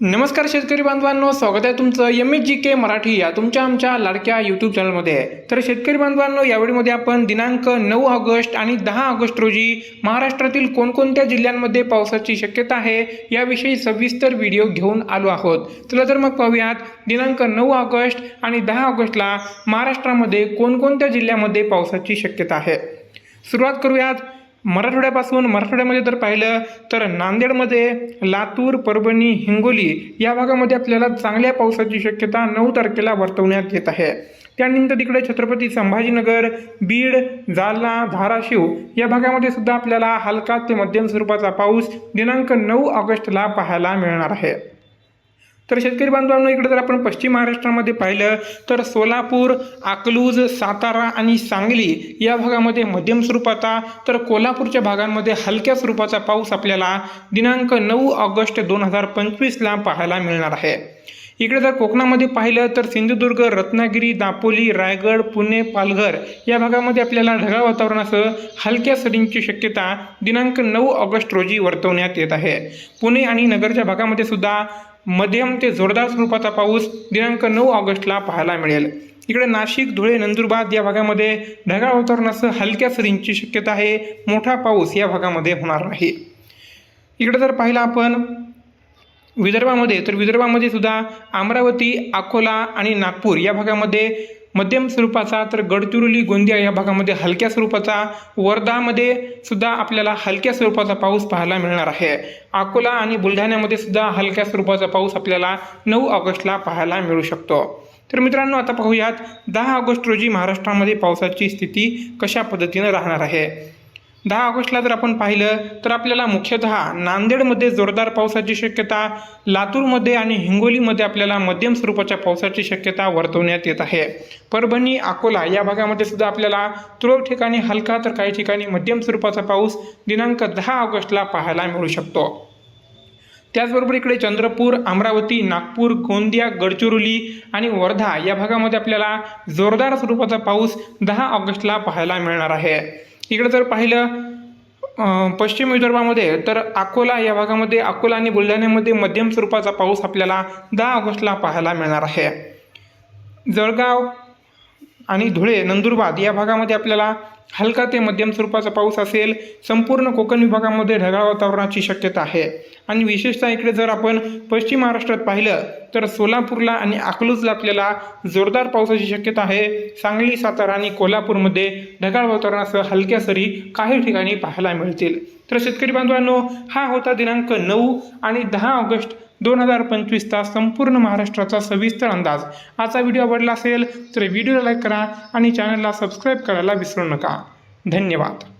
नमस्कार शेतकरी बांधवांनो स्वागत आहे तुमचं M H G K Marathi या तुमच्या आमच्या लाडक्या यूट्यूब चॅनलमध्ये तर शेतकरी बांधवांनो यावेळीमध्ये आपण दिनांक नऊ ऑगस्ट आणि दहा ऑगस्ट रोजी महाराष्ट्रातील कोणकोणत्या जिल्ह्यांमध्ये पावसाची शक्यता आहे याविषयी सविस्तर व्हिडिओ घेऊन आलो आहोत. चला तर मग पाहूयात दिनांक नऊ ऑगस्ट आणि दहा ऑगस्टला महाराष्ट्रामध्ये कोणकोणत्या जिल्ह्यामध्ये पावसाची शक्यता आहे. सुरुवात करूयात मराठवाड्यापासून मराठवाड्यामध्ये जर पाहिलं तर नांदेडमध्ये लातूर परभणी हिंगोली या भागामध्ये आपल्याला चांगल्या पावसाची शक्यता नऊ तारखेला वर्तवण्यात येत आहे. त्यानंतर तिकडे छत्रपती संभाजीनगर बीड जालना धाराशिव या भागामध्ये सुद्धा आपल्याला हलका ते मध्यम स्वरूपाचा पाऊस दिनांक नऊ ऑगस्टला पाहायला मिळणार आहे. तर शेतकरी बांधवांनो इकडे जर आपण पश्चिम महाराष्ट्रामध्ये पाहिलं तर सोलापूर अकलूज सातारा आणि सांगली या भागामध्ये मध्यम स्वरूपाचा तर कोल्हापूरच्या भागांमध्ये हलक्या स्वरूपाचा पाऊस आपल्याला दिनांक नऊ ऑगस्ट दोन हजार पंचवीसला पाहायला मिळणार आहे. इकडे जर कोकणामध्ये पाहिलं तर सिंधुदुर्ग रत्नागिरी दापोली रायगड पुणे पालघर या भागामध्ये आपल्याला ढगाळ वातावरणासह हलक्या सरींची शक्यता दिनांक नऊ ऑगस्ट रोजी वर्तवण्यात येत आहे. पुणे आणि नगरच्या भागामध्ये सुद्धा मध्यम ते जोरदार स्वरूपाचा पाऊस दिनांक नऊ ऑगस्टला पाहायला मिळेल. इकडे नाशिक धुळे नंदुरबार या भागामध्ये ढगाळ वातावरणासह हलक्या सरींची शक्यता आहे. मोठा पाऊस या भागामध्ये होणार नाही. इकडे जर पाहिलं आपण विदर्भामध्ये तर विदर्भामध्ये सुद्धा अमरावती अकोला आणि नागपूर या भागामध्ये मध्यम स्वरूपाचा तर गडचिरोली गोंदिया या भागामध्ये हलक्या स्वरूपाचा वर्धामध्ये सुद्धा आपल्याला हलक्या स्वरूपाचा पाऊस पाहायला मिळणार आहे. अकोला आणि बुलढाण्यामध्ये सुद्धा हलक्या स्वरूपाचा पाऊस आपल्याला नऊ ऑगस्टला पाहायला मिळू शकतो. तर मित्रांनो आता पाहूयात दहा ऑगस्ट रोजी महाराष्ट्रामध्ये पावसाची स्थिती कशा पद्धतीनं राहणार आहे? दहा ऑगस्टला जर आपण पाहिलं तर आपल्याला मुख्यतः नांदेडमध्ये जोरदार पावसाची शक्यता लातूरमध्ये आणि हिंगोलीमध्ये आपल्याला मध्यम स्वरूपाच्या पावसाची शक्यता वर्तवण्यात येत आहे. परभणी अकोला या भागामध्ये सुद्धा आपल्याला तुरळक ठिकाणी हलका तर काही ठिकाणी मध्यम स्वरूपाचा पाऊस दिनांक दहा ऑगस्टला पाहायला मिळू शकतो. त्याचबरोबर इकडे चंद्रपूर अमरावती नागपूर गोंदिया गडचिरोली आणि वर्धा या भागामध्ये आपल्याला जोरदार स्वरूपाचा पाऊस दहा ऑगस्टला पाहायला मिळणार आहे. इकडे जर पाहिलं पश्चिम विदर्भामध्ये तर अकोला या भागामध्ये अकोला आणि बुलढाण्यामध्ये मध्यम स्वरूपाचा पाऊस आपल्याला दहा ऑगस्टला पाहायला मिळणार आहे. जळगाव आणि धुळे नंदुरबार या भागामध्ये आपल्याला हलका ते मध्यम स्वरूपाचा पाऊस असेल संपूर्ण कोकण विभागामध्ये ढगाळ वातावरणाची शक्यता आहे. आणि विशेषतः इकडे जर आपण पश्चिम महाराष्ट्रात पाहिलं तर सोलापूरला आणि अकलूजला आपल्याला जोरदार पावसाची शक्यता आहे. सांगली सातारा आणि कोल्हापूरमध्ये ढगाळ वातावरणासह हलक्या सरी काही ठिकाणी पाहायला मिळतील. तर शेतकरी बांधवांनो हा होता दिनांक नऊ आणि दहा ऑगस्ट दोन हजार पंचवीसचा संपूर्ण महाराष्ट्राचा सविस्तर अंदाज. आजचा व्हिडिओ आवडला असेल तर व्हिडिओला लाईक करा आणि चॅनलला सबस्क्राईब करायला विसरू नका. धन्यवाद.